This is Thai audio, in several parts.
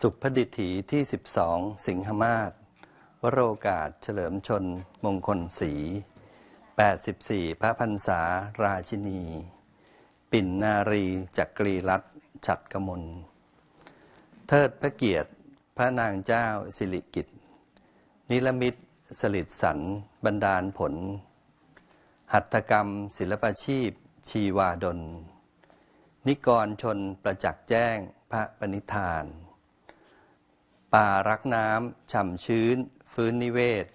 สุพดิถีที่ 12 สิงหมาศวโรกาสเฉลิมชน มงคลศรี84 พระพรรษาราชินี ปิ่นนารีจักรีรัตน์ฉัดกมล เทิดพระเกียรติพระนางเจ้าสิริกิติ์นิรมิตสลิดสันบรรดาลผล หัตถกรรม ศิลปชีพ ชีวาดล นิกรชนประจักษ์แจ้งพระปณิธาน ป่ารักน้ำฉ่ำชื้น ฟื้นนิเวศ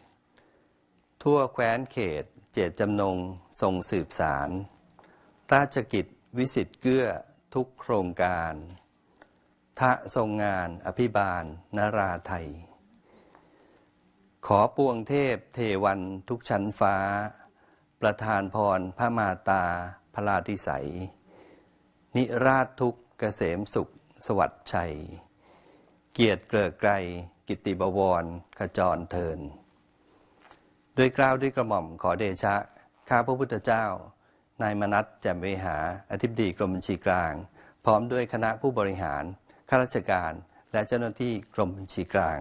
ทั่วแคว้นเขต เจตจำนงทรงสืบสาร ราชกิจวิสิทธิเกื้อทุกโครงการทะทรงงานอภิบาลนราไทย ขอปวงเทพเทวันทุกชั้นฟ้า ประทานพรพระมาตาพระลาธิไสยนิราชทุกเกษมสุขสวัสดิ์ชัย เกียรติเกลือไกรกิตติบวร ขจรเทิน ด้วยกล้าวด้วยกระหม่อมขอเดชะ ข้าพระพุทธเจ้า นายมนัสแจ่มเวหา อธิบดีกรมบัญชีกลาง พร้อมด้วยคณะผู้บริหาร ข้าราชการ และเจ้าหน้าที่กรมบัญชีกลาง